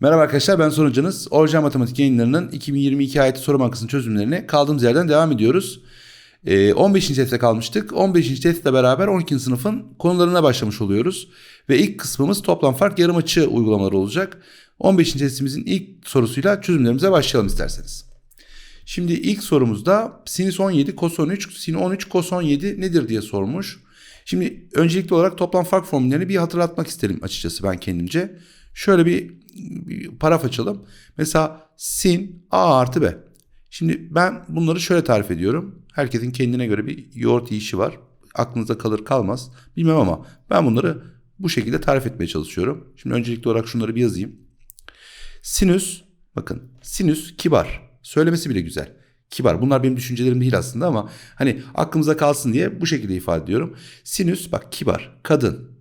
Merhaba arkadaşlar ben sonucunuz. Orijinal Matematik yayınlarının 2022 ayeti soru bankasının çözümlerine kaldığımız yerden devam ediyoruz. Ee, 15. testte kalmıştık. 15. testle beraber 12. sınıfın konularına başlamış oluyoruz. Ve ilk kısmımız toplam fark yarım açı uygulamaları olacak. 15. testimizin ilk sorusuyla çözümlerimize başlayalım isterseniz. Şimdi ilk sorumuzda sinüs 17, kos 13, sin 13, kos 17 nedir diye sormuş. Şimdi öncelikli olarak toplam fark formüllerini bir hatırlatmak isterim açıkçası ben kendimce. Şöyle bir paraf açalım. Mesela sin a artı b. Şimdi ben bunları şöyle tarif ediyorum. Herkesin kendine göre bir yoğurt yiyişi var. Aklınızda kalır kalmaz bilmem ama ben bunları bu şekilde tarif etmeye çalışıyorum. Şimdi öncelikli olarak şunları bir yazayım. Sinüs bakın sinüs kibar. Söylemesi bile güzel. Kibar. Bunlar benim düşüncelerim değil aslında ama hani aklımıza kalsın diye bu şekilde ifade ediyorum. Sinüs bak kibar, kadın.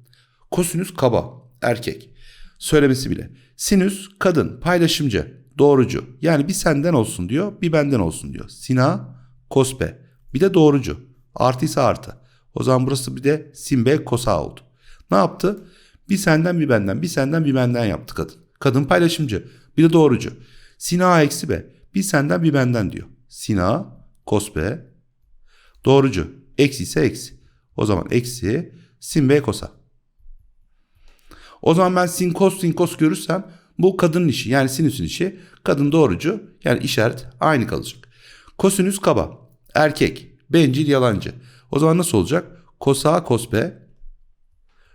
Kosinüs kaba, erkek. Söylemesi bile. Sinüs kadın, paylaşımcı, doğrucu. Yani bir senden olsun diyor, bir benden olsun diyor. Sina, kospe. Bir de doğrucu. Artıysa artı. O zaman burası bir de simbe kosa oldu. Ne yaptı? Bir senden bir benden, bir senden bir benden yaptı kadın. Kadın paylaşımcı, bir de doğrucu. Sina eksi be. Bir senden bir benden diyor. Sina, kospe, doğrucu. Eksi ise eksi. O zaman eksi, sin b kosa. O zaman ben sin kos sin kos görürsem bu kadının işi yani sinüsün işi. Kadın doğrucu yani işaret aynı kalacak. Kosinüs kaba. Erkek. Bencil yalancı. O zaman nasıl olacak? Kosa kos b.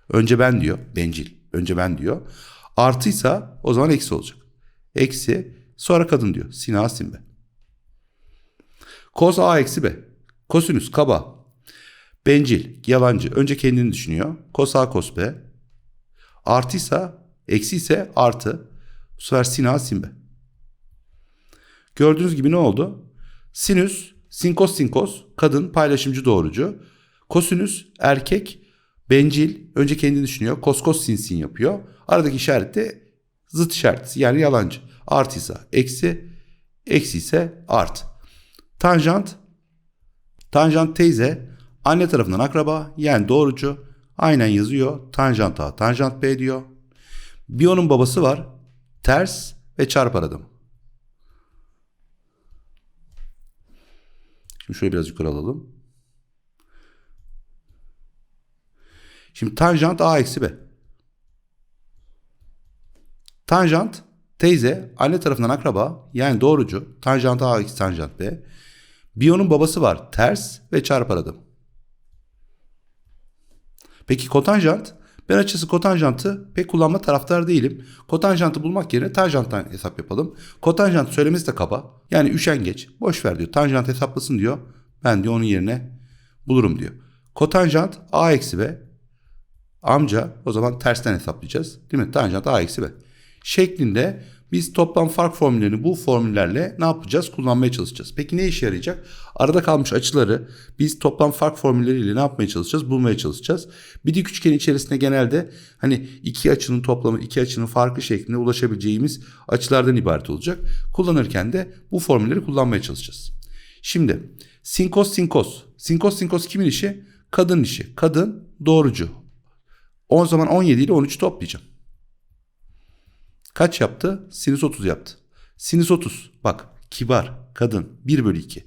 Önce ben diyor. Bencil. Önce ben diyor. Artıysa o zaman eksi olacak. Eksi sonra kadın diyor. Sina sin b. Kos a eksi b. Kosinüs kaba. Bencil, yalancı. Önce kendini düşünüyor. Kos a kos b. Artıysa, eksi ise artı. Bu sefer sin a sin b. Gördüğünüz gibi ne oldu? Sinüs, sinkos sinkos, kadın paylaşımcı doğrucu. Kosinüs, erkek, bencil, önce kendini düşünüyor. Koskos sin sin yapıyor. Aradaki işaret de zıt işareti yani yalancı. Artıysa eksi, eksi ise art. Tanjant, tanjant teyze, anne tarafından akraba yani doğrucu. Aynen yazıyor. Tanjant A, tanjant B diyor. Bir babası var. Ters ve çarpar adım. Şimdi şöyle biraz yukarı alalım. Şimdi tanjant A eksi B. Tanjant teyze anne tarafından akraba yani doğrucu. Tanjant A eksi tanjant B. Biyonun babası var ters ve çarpar adım. Peki kotanjant? Ben açısı kotanjantı pek kullanma taraftar değilim. Kotanjantı bulmak yerine tanjanttan hesap yapalım. Kotanjant söylemesi de kaba. Yani üşengeç. Boş ver diyor. Tanjant hesaplasın diyor. Ben diyor onun yerine bulurum diyor. Kotanjant a eksi b. Amca o zaman tersten hesaplayacağız. Değil mi? Tanjant a eksi b. Şeklinde biz toplam fark formüllerini bu formüllerle ne yapacağız? Kullanmaya çalışacağız. Peki ne işe yarayacak? Arada kalmış açıları biz toplam fark formülleriyle ne yapmaya çalışacağız? Bulmaya çalışacağız. Bir dik üçgen içerisinde genelde hani iki açının toplamı, iki açının farkı şeklinde ulaşabileceğimiz açılardan ibaret olacak. Kullanırken de bu formülleri kullanmaya çalışacağız. Şimdi sinkos sinkos. Sinkos sinkos kimin işi? Kadın işi. Kadın doğrucu. O zaman 17 ile 13 toplayacağım. Kaç yaptı? Sinüs 30 yaptı. Sinüs 30 bak kibar kadın 1 bölü 2.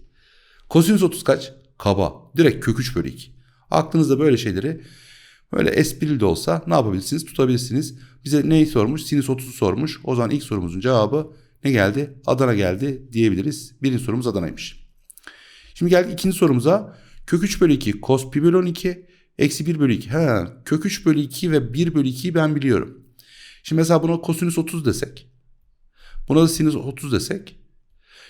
Kosinüs 30 kaç? Kaba direkt kök 3 bölü 2. Aklınızda böyle şeyleri böyle esprili de olsa ne yapabilirsiniz tutabilirsiniz. Bize neyi sormuş? Sinüs 30'u sormuş. O zaman ilk sorumuzun cevabı ne geldi? Adana geldi diyebiliriz. Birinci sorumuz Adana'ymış. Şimdi geldik ikinci sorumuza. Kök 3 bölü 2 cos pi bölü 12 eksi 1 bölü 2. Ha, kök 3 bölü 2 ve 1 bölü 2'yi ben biliyorum. Şimdi mesela buna kosinüs 30 desek. Buna da sinüs 30 desek.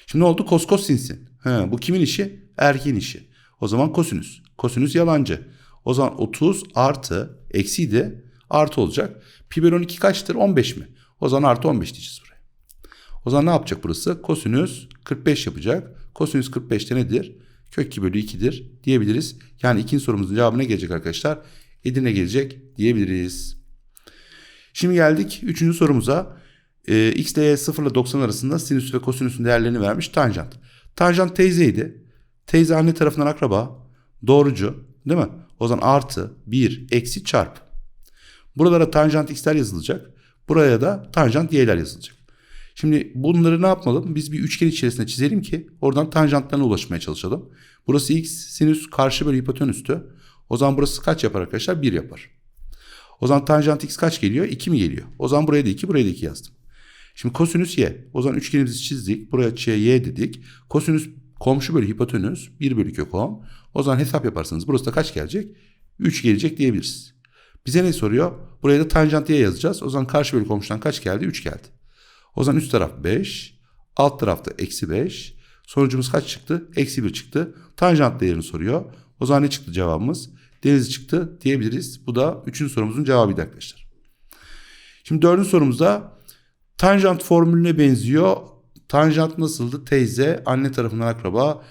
Şimdi ne oldu? Kos kos sinsin. He, bu kimin işi? Erkeğin işi. O zaman kosinüs. Kosinüs yalancı. O zaman 30 artı eksiydi. Artı olacak. Pi bölü 12 kaçtır? 15 mi? O zaman artı 15 diyeceğiz buraya. O zaman ne yapacak burası? Kosinüs 45 yapacak. Kosinüs 45'te nedir? Kök 2 bölü 2'dir diyebiliriz. Yani ikinci sorumuzun cevabı ne gelecek arkadaşlar? Edirne gelecek diyebiliriz. Şimdi geldik üçüncü sorumuza. E, x y 0 ile 90 arasında sinüs ve kosinüsün değerlerini vermiş tanjant. Tanjant teyzeydi. Teyze anne tarafından akraba. Doğrucu değil mi? O zaman artı 1 eksi çarp. Buralara tanjant x'ler yazılacak. Buraya da tanjant y'ler yazılacak. Şimdi bunları ne yapmalı? Biz bir üçgen içerisinde çizelim ki oradan tanjantlarına ulaşmaya çalışalım. Burası x sinüs karşı bölü hipotenüstü. O zaman burası kaç yapar arkadaşlar? 1 yapar. O zaman tanjant x kaç geliyor? 2 mi geliyor? O zaman buraya da 2, buraya da 2 yazdım. Şimdi kosinüs y. O zaman üçgenimizi çizdik. Buraya açıya y dedik. Kosinüs komşu bölü hipotenüs 1 bölü kök 10. O zaman hesap yaparsanız burası da kaç gelecek? 3 gelecek diyebiliriz. Bize ne soruyor? Buraya da tanjant y yazacağız. O zaman karşı bölü komşudan kaç geldi? 3 geldi. O zaman üst taraf 5. Alt tarafta eksi 5. Sonucumuz kaç çıktı? Eksi 1 çıktı. Tanjant değerini soruyor. O zaman ne çıktı cevabımız? Deniz çıktı diyebiliriz. Bu da üçüncü sorumuzun cevabıydı arkadaşlar. Şimdi dördüncü sorumuzda tanjant formülüne benziyor. Tanjant nasıldı? Teyze, anne tarafından akraba,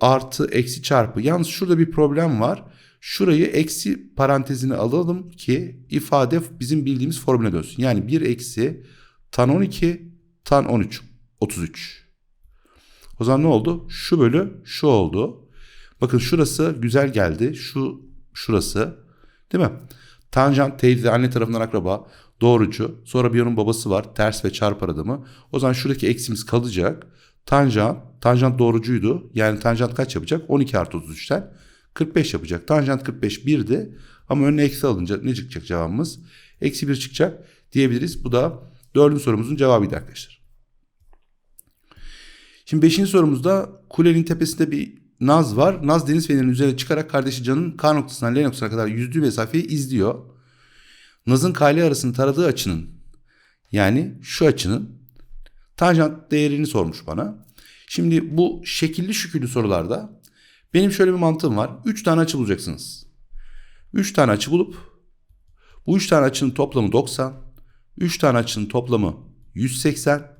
artı, eksi, çarpı. Yalnız şurada bir problem var. Şurayı eksi parantezine alalım ki ifade bizim bildiğimiz formüle dönsün. Yani 1 eksi tan 12 tan 13 33. O zaman ne oldu? Şu bölü şu oldu. Bakın şurası güzel geldi. Şu şurası. Değil mi? Tanjant teyze anne tarafından akraba doğrucu. Sonra bir onun babası var. Ters ve çarpı aradımı. O zaman şuradaki eksimiz kalacak. Tanjant, tanjant doğrucuydu. Yani tanjant kaç yapacak? 12 artı 33'ten 45 yapacak. Tanjant 45 1'di. Ama önüne eksi alınca ne çıkacak cevabımız? Eksi 1 çıkacak diyebiliriz. Bu da dördüncü sorumuzun cevabıydı arkadaşlar. Şimdi beşinci sorumuzda kulenin tepesinde bir Naz var. Naz deniz fenerinin üzerine çıkarak kardeşi Can'ın K noktasından L noktasına kadar yüzdüğü mesafeyi izliyor. Naz'ın K ile arasını taradığı açının yani şu açının tanjant değerini sormuş bana. Şimdi bu şekilli şükürlü sorularda benim şöyle bir mantığım var. 3 tane açı bulacaksınız. 3 tane açı bulup bu 3 tane açının toplamı 90, 3 tane açının toplamı 180,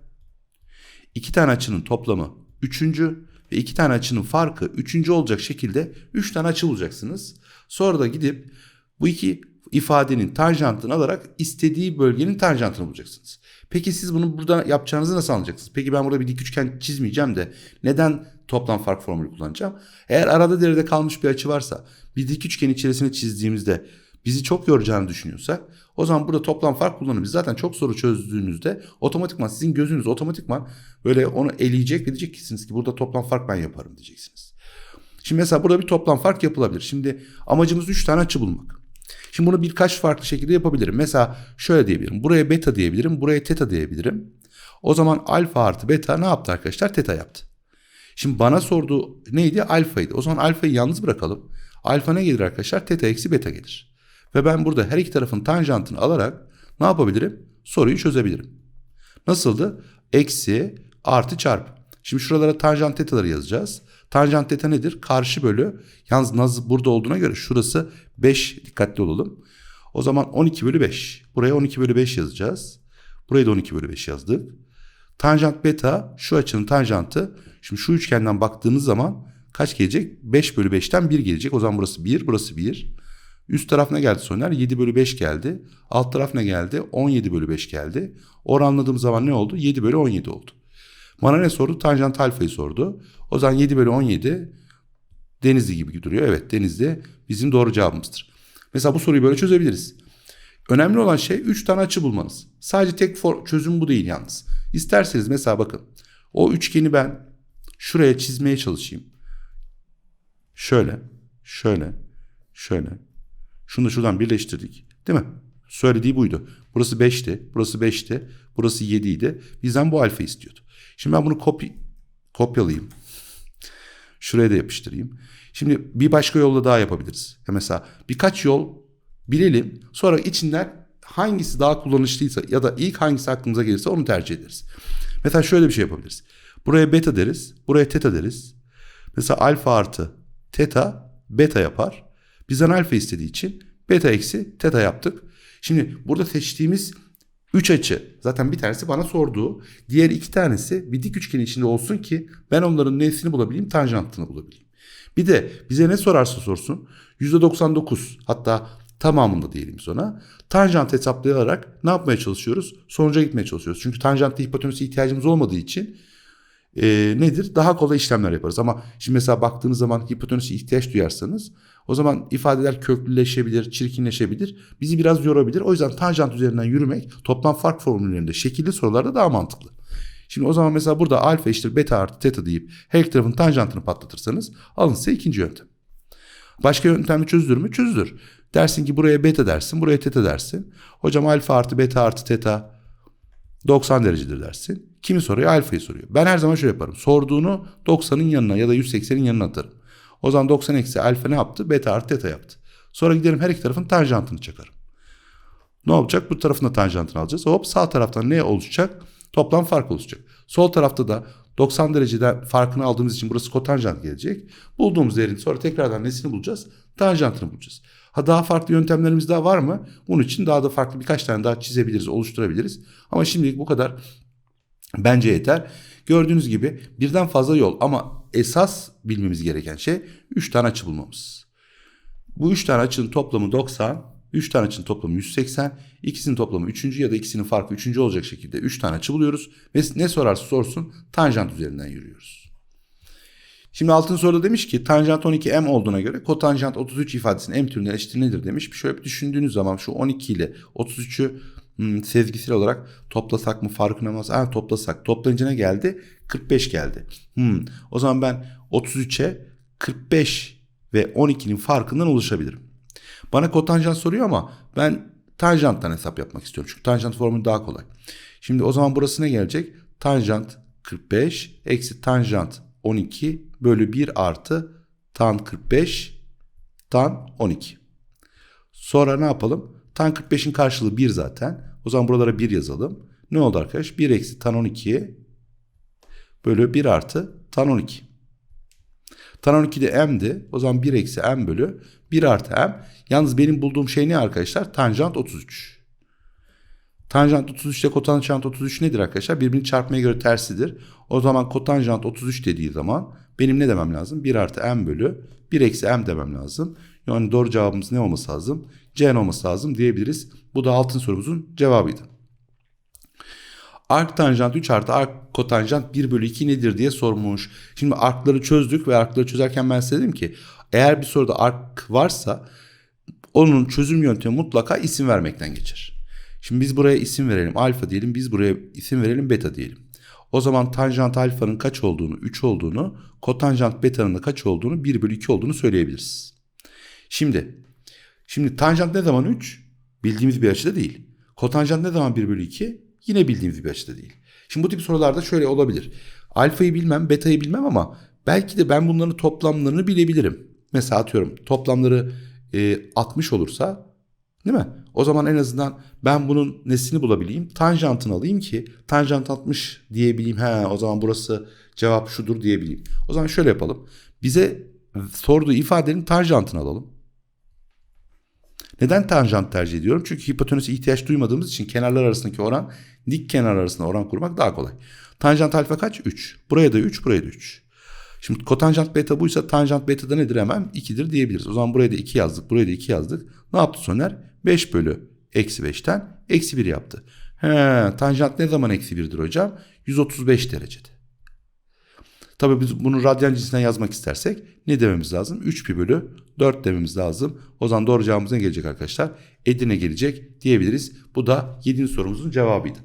2 tane açının toplamı 3 ve iki tane açının farkı üçüncü olacak şekilde üç tane açı bulacaksınız. Sonra da gidip bu iki ifadenin tanjantını alarak istediği bölgenin tanjantını bulacaksınız. Peki siz bunu burada yapacağınızı nasıl anlayacaksınız? Peki ben burada bir dik üçgen çizmeyeceğim de neden toplam fark formülü kullanacağım? Eğer arada derede kalmış bir açı varsa bir dik üçgen içerisine çizdiğimizde bizi çok yoracağını düşünüyorsak o zaman burada toplam fark kullanırız. Zaten çok soru çözdüğünüzde otomatikman sizin gözünüz otomatikman böyle onu eleyecek ve diyeceksiniz ki burada toplam fark ben yaparım diyeceksiniz. Şimdi mesela burada bir toplam fark yapılabilir. Şimdi amacımız 3 tane açı bulmak. Şimdi bunu birkaç farklı şekilde yapabilirim. Mesela şöyle diyebilirim. Buraya beta diyebilirim. Buraya teta diyebilirim. O zaman alfa artı beta ne yaptı arkadaşlar? Teta yaptı. Şimdi bana sorduğu neydi? Alfaydı. O zaman alfayı yalnız bırakalım. Alfa ne gelir arkadaşlar? Teta eksi beta gelir. Ve ben burada her iki tarafın tanjantını alarak ne yapabilirim? Soruyu çözebilirim. Nasıldı? Eksi artı çarpı. Şimdi şuralara tanjant tetaları yazacağız. Tanjant teta nedir? Karşı bölü. Yalnız naz burada olduğuna göre şurası 5 dikkatli olalım. O zaman 12 bölü 5. Buraya 12 bölü 5 yazacağız. Buraya da 12 bölü 5 yazdık. Tanjant beta şu açının tanjantı. Şimdi şu üçgenden baktığımız zaman kaç gelecek? 5 bölü 5'ten 1 gelecek. O zaman burası 1, burası 1. Üst taraf ne geldi Soner? 7 bölü 5 geldi. Alt taraf ne geldi? 17 bölü 5 geldi. Oranladığım zaman ne oldu? 7 bölü 17 oldu. Bana ne sordu? Tanjant alfayı sordu. O zaman 7 bölü 17 Denizli gibi duruyor. Evet Denizli bizim doğru cevabımızdır. Mesela bu soruyu böyle çözebiliriz. Önemli olan şey 3 tane açı bulmanız. Sadece tek çözüm bu değil yalnız. İsterseniz mesela bakın. O üçgeni ben şuraya çizmeye çalışayım. Şöyle, şöyle, şöyle. Şunu da şuradan birleştirdik. Değil mi? Söylediği buydu. Burası 5'ti, burası 5'ti, burası 7 idi. Bizden bu alfa istiyordu. Şimdi ben bunu kopy kopyalayayım. Şuraya da yapıştırayım. Şimdi bir başka yolla daha yapabiliriz. Ya mesela birkaç yol bilelim. Sonra içinden hangisi daha kullanışlıysa ya da ilk hangisi aklımıza gelirse onu tercih ederiz. Mesela şöyle bir şey yapabiliriz. Buraya beta deriz. Buraya teta deriz. Mesela alfa artı teta beta yapar. Bizden alfa istediği için beta eksi teta yaptık. Şimdi burada seçtiğimiz 3 açı zaten bir tanesi bana sorduğu. Diğer iki tanesi bir dik üçgen içinde olsun ki ben onların nesini bulabileyim tanjantını bulabileyim. Bir de bize ne sorarsa sorsun %99 hatta tamamında diyelim sonra tanjant hesaplayarak ne yapmaya çalışıyoruz? Sonuca gitmeye çalışıyoruz. Çünkü tanjantlı hipotenüse ihtiyacımız olmadığı için e, nedir? Daha kolay işlemler yaparız. Ama şimdi mesela baktığınız zaman hipotenüse ihtiyaç duyarsanız O zaman ifadeler köklüleşebilir, çirkinleşebilir. Bizi biraz yorabilir. O yüzden tanjant üzerinden yürümek toplam fark formüllerinde şekilli sorularda daha mantıklı. Şimdi o zaman mesela burada alfa eşittir beta artı teta deyip her iki tarafın tanjantını patlatırsanız alın size ikinci yöntem. Başka yöntemle çözülür mü? Çözülür. Dersin ki buraya beta dersin, buraya teta dersin. Hocam alfa artı beta artı teta 90 derecedir dersin. Kimi soruyor? Alfayı soruyor. Ben her zaman şöyle yaparım. Sorduğunu 90'ın yanına ya da 180'in yanına atarım. O zaman 90 eksi alfa ne yaptı? Beta artı teta yaptı. Sonra giderim her iki tarafın tanjantını çakarım. Ne olacak? Bu tarafın da tanjantını alacağız. Hop sağ taraftan ne oluşacak? Toplam fark oluşacak. Sol tarafta da 90 dereceden farkını aldığımız için burası kotanjant gelecek. Bulduğumuz değerin sonra tekrardan nesini bulacağız? Tanjantını bulacağız. Ha daha farklı yöntemlerimiz daha var mı? Bunun için daha da farklı birkaç tane daha çizebiliriz, oluşturabiliriz. Ama şimdilik bu kadar bence yeter. Gördüğünüz gibi birden fazla yol ama esas bilmemiz gereken şey 3 tane açı bulmamız. Bu 3 tane açının toplamı 90, 3 tane açının toplamı 180, ikisinin toplamı 3. ya da ikisinin farkı 3. olacak şekilde 3 tane açı buluyoruz. Ve ne sorarsa sorsun tanjant üzerinden yürüyoruz. Şimdi altın soruda demiş ki tanjant 12 m olduğuna göre kotanjant 33 ifadesinin m türünden eşittir nedir demiş. Şöyle bir düşündüğünüz zaman şu 12 ile 33'ü hmm, sezgisel olarak toplasak mı farkına mı? Ha, toplasak. Toplayınca ne geldi? 45 geldi. Hmm, o zaman ben 33'e 45 ve 12'nin farkından oluşabilirim. Bana kotanjant soruyor ama ben tanjanttan hesap yapmak istiyorum. Çünkü tanjant formülü daha kolay. Şimdi o zaman burası ne gelecek? Tanjant 45 eksi tanjant 12 bölü 1 artı tan 45 tan 12. Sonra ne yapalım? Tan 45'in karşılığı 1 zaten. O zaman buralara 1 yazalım. Ne oldu arkadaş? 1 eksi tan 12 bölü 1 artı tan 12. Tan 12 de m'di. O zaman 1 eksi m bölü 1 artı m. Yalnız benim bulduğum şey ne arkadaşlar? Tanjant 33. Tanjant 33 ile kotanjant 33 nedir arkadaşlar? Birbirini çarpmaya göre tersidir. O zaman kotanjant 33 dediği zaman benim ne demem lazım? 1 artı m bölü 1 eksi m demem lazım. Yani doğru cevabımız ne olması lazım? C olması lazım diyebiliriz. Bu da altın sorumuzun cevabıydı. Ark tanjant 3 artı ark kotanjant 1 bölü 2 nedir diye sormuş. Şimdi arkları çözdük ve arkları çözerken ben size dedim ki eğer bir soruda ark varsa onun çözüm yöntemi mutlaka isim vermekten geçer. Şimdi biz buraya isim verelim alfa diyelim biz buraya isim verelim beta diyelim. O zaman tanjant alfanın kaç olduğunu 3 olduğunu kotanjant beta'nın da kaç olduğunu 1 bölü 2 olduğunu söyleyebiliriz. Şimdi şimdi tanjant ne zaman 3? Bildiğimiz bir açıda değil. Kotanjant ne zaman 1 bölü 2? Yine bildiğimiz bir açıda değil. Şimdi bu tip sorularda şöyle olabilir. Alfayı bilmem, betayı bilmem ama belki de ben bunların toplamlarını bilebilirim. Mesela atıyorum toplamları e, 60 olursa değil mi? O zaman en azından ben bunun nesini bulabileyim? Tanjantını alayım ki tanjant 60 diyebileyim. He o zaman burası cevap şudur diyebileyim. O zaman şöyle yapalım. Bize sorduğu ifadenin tanjantını alalım. Neden tanjant tercih ediyorum? Çünkü hipotenüse ihtiyaç duymadığımız için kenarlar arasındaki oran dik kenar arasında oran kurmak daha kolay. Tanjant alfa kaç? 3. Buraya da 3, buraya da 3. Şimdi kotanjant beta buysa tanjant beta da nedir hemen? 2'dir diyebiliriz. O zaman buraya da 2 yazdık, buraya da 2 yazdık. Ne yaptı Soner? 5 bölü eksi 5'ten eksi 1 yaptı. He, tanjant ne zaman eksi 1'dir hocam? 135 derecede. Tabii biz bunu radyan cinsinden yazmak istersek ne dememiz lazım? 3 pi bölü 4 dememiz lazım. O zaman doğru cevabımız ne gelecek arkadaşlar? Edirne gelecek diyebiliriz. Bu da 7. sorumuzun cevabıydı.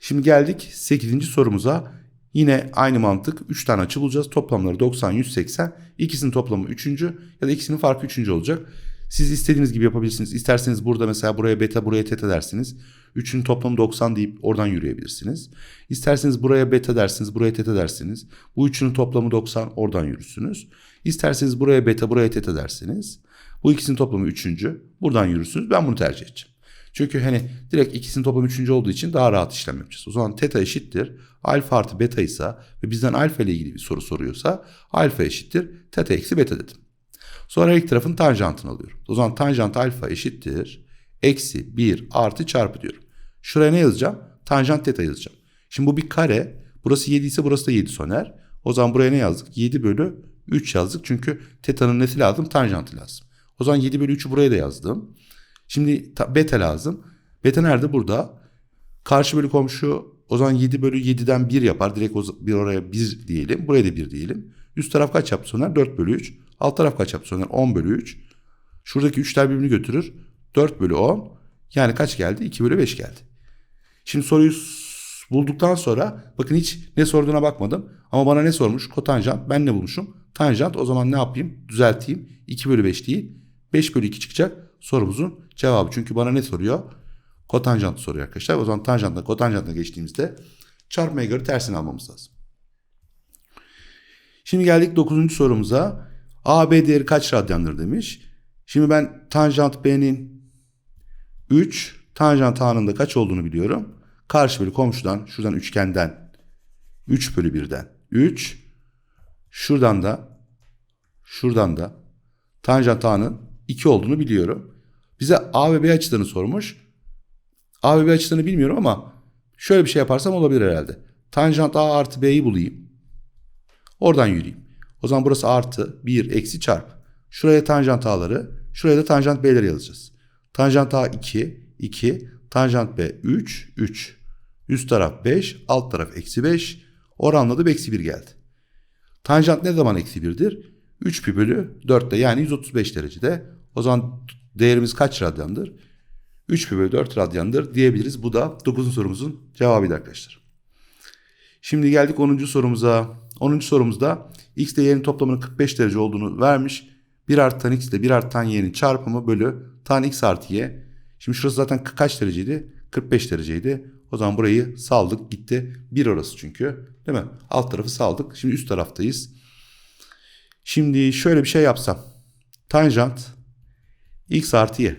Şimdi geldik 8. sorumuza. Yine aynı mantık 3 tane açı bulacağız. Toplamları 90, 180. İkisinin toplamı 3. ya da ikisinin farkı 3. olacak. Siz istediğiniz gibi yapabilirsiniz. İsterseniz burada mesela buraya beta buraya teta dersiniz. 3'ün toplamı 90 deyip oradan yürüyebilirsiniz. İsterseniz buraya beta dersiniz, buraya teta dersiniz. Bu üçünün toplamı 90 oradan yürürsünüz. İsterseniz buraya beta buraya teta dersiniz. Bu ikisinin toplamı 3. Buradan yürürsünüz. Ben bunu tercih edeceğim. Çünkü hani direkt ikisinin toplamı 3. olduğu için daha rahat işlem yapacağız. O zaman teta eşittir. Alfa artı beta ise ve bizden alfa ile ilgili bir soru soruyorsa alfa eşittir. Teta eksi beta dedim. Sonra her iki tarafın tanjantını alıyorum. O zaman tanjant alfa eşittir. Eksi 1 artı çarpı diyorum. Şuraya ne yazacağım? Tanjant teta yazacağım. Şimdi bu bir kare. Burası 7 ise burası da 7 soner. O zaman buraya ne yazdık? 7 bölü 3 yazdık. Çünkü teta'nın nesi lazım? Tanjantı lazım. O zaman 7 bölü 3'ü buraya da yazdım. Şimdi beta lazım. Beta nerede? Burada. Karşı bölü komşu o zaman 7 bölü 7'den 1 yapar. Direkt bir oraya 1 diyelim. Buraya da 1 diyelim. Üst taraf kaç yaptı soner? 4 bölü 3. Alt taraf kaç yaptı Soner? 10 bölü 3. Şuradaki 3'ler birbirini götürür. 4 bölü 10. Yani kaç geldi? 2 bölü 5 geldi. Şimdi soruyu bulduktan sonra bakın hiç ne sorduğuna bakmadım. Ama bana ne sormuş? Kotanjant. Ben ne bulmuşum? Tanjant. O zaman ne yapayım? Düzelteyim. 2 bölü 5 değil. 5 bölü 2 çıkacak sorumuzun cevabı. Çünkü bana ne soruyor? Kotanjant soruyor arkadaşlar. O zaman tanjantla kotanjantla geçtiğimizde çarpmaya göre tersini almamız lazım. Şimdi geldik 9. sorumuza. AB değeri kaç radyandır demiş. Şimdi ben tanjant B'nin 3, tanjant A'nın da kaç olduğunu biliyorum. Karşı bölü komşudan, şuradan üçgenden 3 bölü 1'den 3. Şuradan da şuradan da tanjant A'nın 2 olduğunu biliyorum. Bize A ve B açılarını sormuş. A ve B açılarını bilmiyorum ama şöyle bir şey yaparsam olabilir herhalde. Tanjant A artı B'yi bulayım. Oradan yürüyeyim. O zaman burası artı 1 eksi çarp. Şuraya tanjant A'ları, şuraya da tanjant B'leri yazacağız. Tanjant A 2, 2, tanjant B 3, 3. Üst taraf 5, alt taraf eksi 5. Oranla da eksi 1 geldi. Tanjant ne zaman eksi 1'dir? 3 pi bölü 4'te yani 135 derecede. O zaman değerimiz kaç radyandır? 3 pi bölü 4 radyandır diyebiliriz. Bu da 9. sorumuzun cevabıydı arkadaşlar. Şimdi geldik 10. sorumuza. 10. sorumuzda x ile y'nin toplamının 45 derece olduğunu vermiş. 1 artı tan x ile 1 artı tan y'nin çarpımı bölü tan x artı y. Şimdi şurası zaten ka- kaç dereceydi? 45 dereceydi. O zaman burayı saldık gitti. 1 orası çünkü. Değil mi? Alt tarafı saldık. Şimdi üst taraftayız. Şimdi şöyle bir şey yapsam. Tanjant x artı y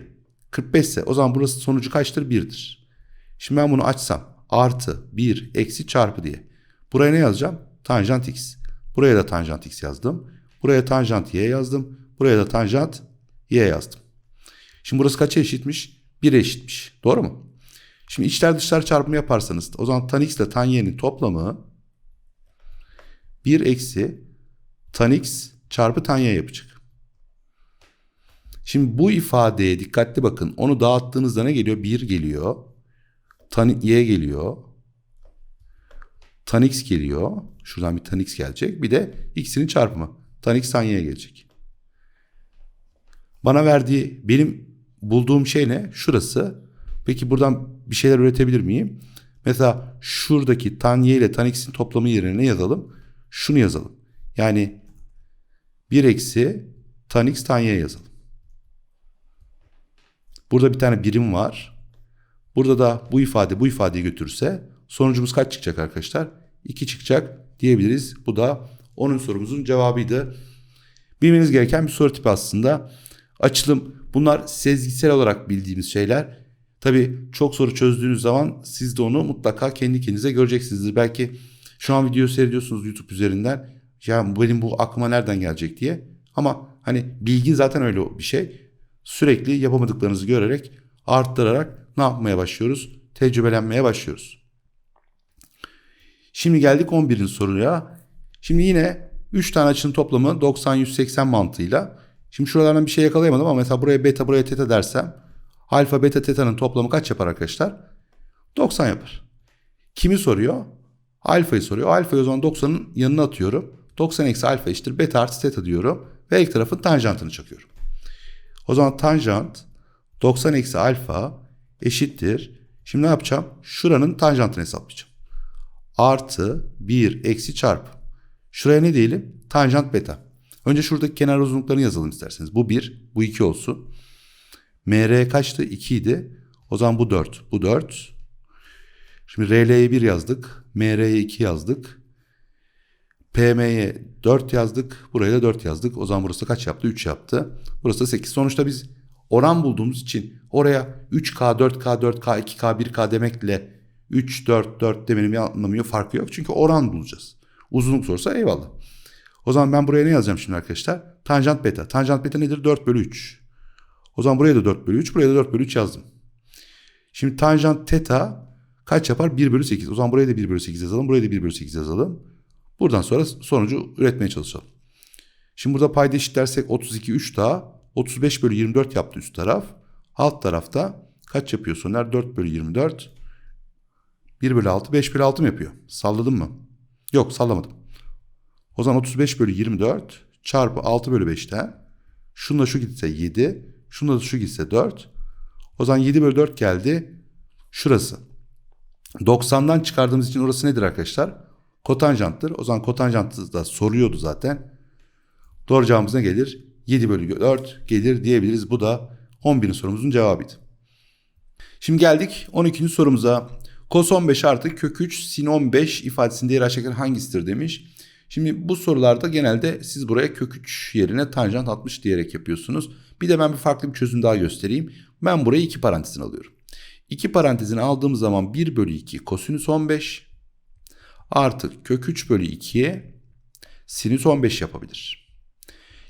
45 ise o zaman burası sonucu kaçtır? 1'dir. Şimdi ben bunu açsam artı 1 eksi çarpı diye. Buraya ne yazacağım? Tanjant x. Buraya da tanjant x yazdım. Buraya tanjant y yazdım. Buraya da tanjant y yazdım. Şimdi burası kaça eşitmiş? 1'e eşitmiş. Doğru mu? Şimdi içler dışlar çarpımı yaparsanız o zaman tan x ile tan y'nin toplamı 1 eksi tan x çarpı tan y yapacak. Şimdi bu ifadeye dikkatli bakın. Onu dağıttığınızda ne geliyor? 1 geliyor. Tan y geliyor. Tan x geliyor. Şuradan bir tan x gelecek. Bir de x'inin çarpımı. Tan x tan y gelecek. Bana verdiği benim bulduğum şey ne? Şurası. Peki buradan bir şeyler üretebilir miyim? Mesela şuradaki tan y ile tan x'in toplamı yerine ne yazalım? Şunu yazalım. Yani 1 eksi tan x tan y yazalım. Burada bir tane birim var. Burada da bu ifade bu ifadeyi götürürse sonucumuz kaç çıkacak arkadaşlar? 2 çıkacak diyebiliriz. Bu da onun sorumuzun cevabıydı. Bilmeniz gereken bir soru tipi aslında. Açılım bunlar sezgisel olarak bildiğimiz şeyler. Tabii çok soru çözdüğünüz zaman siz de onu mutlaka kendi kendinize göreceksinizdir. Belki şu an video seyrediyorsunuz YouTube üzerinden. Ya benim bu aklıma nereden gelecek diye. Ama hani bilgi zaten öyle bir şey. Sürekli yapamadıklarınızı görerek arttırarak ne yapmaya başlıyoruz? Tecrübelenmeye başlıyoruz. Şimdi geldik 11. soruya. Şimdi yine 3 tane açının toplamı 90-180 mantığıyla. Şimdi şuralardan bir şey yakalayamadım ama mesela buraya beta buraya teta dersem alfa beta teta'nın toplamı kaç yapar arkadaşlar? 90 yapar. Kimi soruyor? Alfayı soruyor. Alfayı o zaman 90'ın yanına atıyorum. 90 eksi alfa eşittir beta artı teta diyorum. Ve ilk tarafın tanjantını çakıyorum. O zaman tanjant 90 eksi alfa eşittir. Şimdi ne yapacağım? Şuranın tanjantını hesaplayacağım. Artı 1 eksi çarpı. Şuraya ne diyelim? Tanjant beta. Önce şuradaki kenar uzunluklarını yazalım isterseniz. Bu 1, bu 2 olsun. MR kaçtı? 2 idi. O zaman bu 4, bu 4. Şimdi RL'ye 1 yazdık. MR'ye 2 yazdık. PM'ye 4 yazdık. Buraya da 4 yazdık. O zaman burası kaç yaptı? 3 yaptı. Burası da 8. Sonuçta biz oran bulduğumuz için oraya 3K, 4K, 4K, 2K, 1K demekle 3, 4, 4 demenin bir anlamı yok, farkı yok. Çünkü oran bulacağız. Uzunluk sorsa eyvallah. O zaman ben buraya ne yazacağım şimdi arkadaşlar? Tanjant beta. Tanjant beta nedir? 4 bölü 3. O zaman buraya da 4 bölü 3, buraya da 4 bölü 3 yazdım. Şimdi tanjant teta kaç yapar? 1 bölü 8. O zaman buraya da 1 bölü 8 yazalım. Buraya da 1 bölü 8 yazalım. Buradan sonra sonucu üretmeye çalışalım. Şimdi burada payda eşitlersek 32 3 daha 35 bölü 24 yaptı üst taraf. Alt tarafta kaç yapıyor Soner? 4 bölü 24. 1 bölü 6 5 bölü 6 mı yapıyor? Salladım mı? Yok sallamadım. O zaman 35 bölü 24 çarpı 6 bölü 5'ten şunla şu gitse 7. Şunla da şu gitse 4. O zaman 7 bölü 4 geldi. Şurası. 90'dan çıkardığımız için orası nedir arkadaşlar? Kotanjanttır. O zaman kotanjantı da soruyordu zaten. Doğru cevabımız ne gelir? 7 bölü 4 gelir diyebiliriz. Bu da 11. sorumuzun cevabıydı. Şimdi geldik 12. sorumuza. Kos 15 artı kök 3 sin 15 ifadesinin değeri aşağı yukarı hangisidir demiş. Şimdi bu sorularda genelde siz buraya kök 3 yerine tanjant 60 diyerek yapıyorsunuz. Bir de ben bir farklı bir çözüm daha göstereyim. Ben burayı iki parantezine alıyorum. İki parantezine aldığım zaman 1 bölü 2 kosinüs 15 artı kök 3 bölü 2'ye sinüs 15 yapabilir.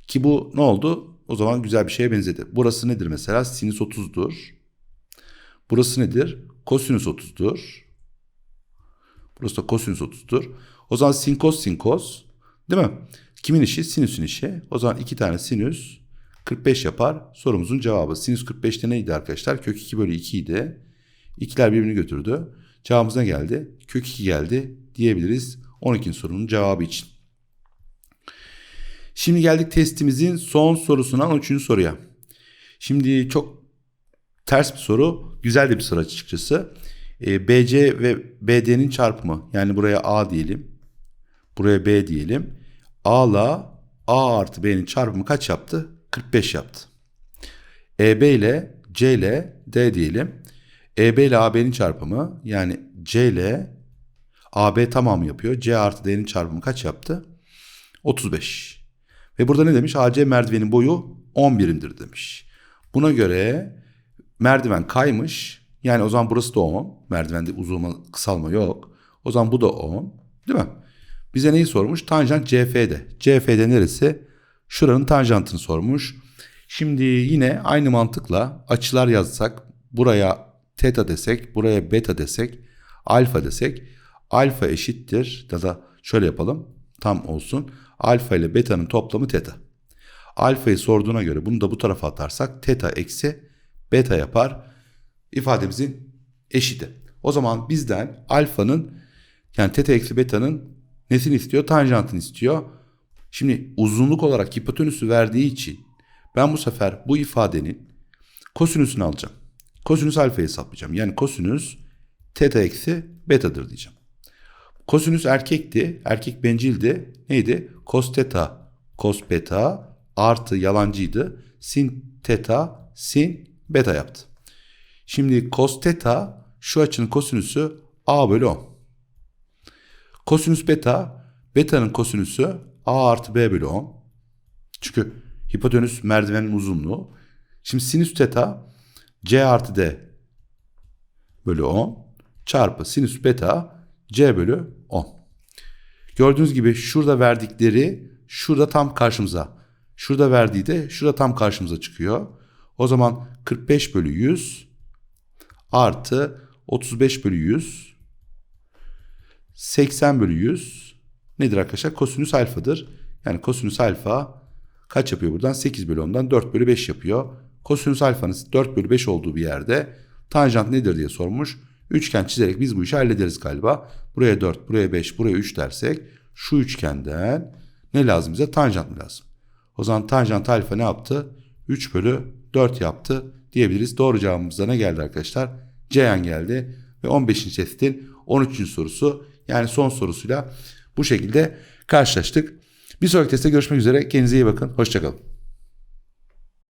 Ki bu ne oldu? O zaman güzel bir şeye benzedi. Burası nedir mesela? Sinüs 30'dur. Burası nedir? Kosinüs 30'dur. Burası da kosinüs 30'dur. O zaman sin kos sin kos. Değil mi? Kimin işi? Sinüsün işi. O zaman iki tane sinüs 45 yapar. Sorumuzun cevabı. Sinüs 45'te neydi arkadaşlar? Kök 2 bölü 2 idi. İkiler birbirini götürdü. Cevabımız ne geldi? Kök 2 geldi diyebiliriz 12. sorunun cevabı için. Şimdi geldik testimizin son sorusuna 13. soruya. Şimdi çok ters bir soru. Güzel de bir soru açıkçası. E, BC ve BD'nin çarpımı. Yani buraya A diyelim. Buraya B diyelim. A ile A artı B'nin çarpımı kaç yaptı? 45 yaptı. EB ile C ile D diyelim. EB ile AB'nin çarpımı yani C ile AB tamamı yapıyor. C artı D'nin çarpımı kaç yaptı? 35. Ve burada ne demiş? AC merdivenin boyu 10 birimdir demiş. Buna göre merdiven kaymış. Yani o zaman burası da 10. Merdivende uzunma kısalma yok. O zaman bu da 10. Değil mi? Bize neyi sormuş? Tanjant CF'de. CF'de neresi? Şuranın tanjantını sormuş. Şimdi yine aynı mantıkla açılar yazsak buraya teta desek, buraya beta desek, alfa desek alfa eşittir ya da şöyle yapalım tam olsun. Alfa ile beta'nın toplamı teta. Alfayı sorduğuna göre bunu da bu tarafa atarsak teta eksi beta yapar. ifademizin eşiti. O zaman bizden alfanın yani teta eksi beta'nın nesini istiyor? Tanjantını istiyor. Şimdi uzunluk olarak hipotenüsü verdiği için ben bu sefer bu ifadenin kosinüsünü alacağım. Kosinüs alfayı hesaplayacağım. Yani kosinüs teta eksi betadır diyeceğim. Kosinüs erkekti. Erkek bencildi. Neydi? Cos teta, cos beta artı yalancıydı. Sin teta, sin beta yaptı. Şimdi cos teta şu açının kosinüsü a bölü 10. Kosinüs beta, beta'nın kosinüsü a artı b bölü 10. Çünkü hipotenüs merdivenin uzunluğu. Şimdi sinüs teta c artı d bölü 10 çarpı sinüs beta c bölü 10. Gördüğünüz gibi şurada verdikleri şurada tam karşımıza. Şurada verdiği de şurada tam karşımıza çıkıyor. O zaman 45 bölü 100 artı 35 bölü 100 80 bölü 100 nedir arkadaşlar? Kosinüs alfadır. Yani kosinüs alfa kaç yapıyor buradan? 8 bölü 10'dan 4 bölü 5 yapıyor. Kosinüs alfanın 4 bölü 5 olduğu bir yerde tanjant nedir diye sormuş. Üçgen çizerek biz bu işi hallederiz galiba. Buraya 4, buraya 5, buraya 3 dersek şu üçgenden ne lazım bize? Tanjant mı lazım? O zaman tanjant alfa ne yaptı? 3 bölü 4 yaptı diyebiliriz. Doğru cevabımız da ne geldi arkadaşlar? Ceyhan geldi ve 15. testin 13. sorusu yani son sorusuyla bu şekilde karşılaştık. Bir sonraki testte görüşmek üzere. Kendinize iyi bakın. Hoşçakalın.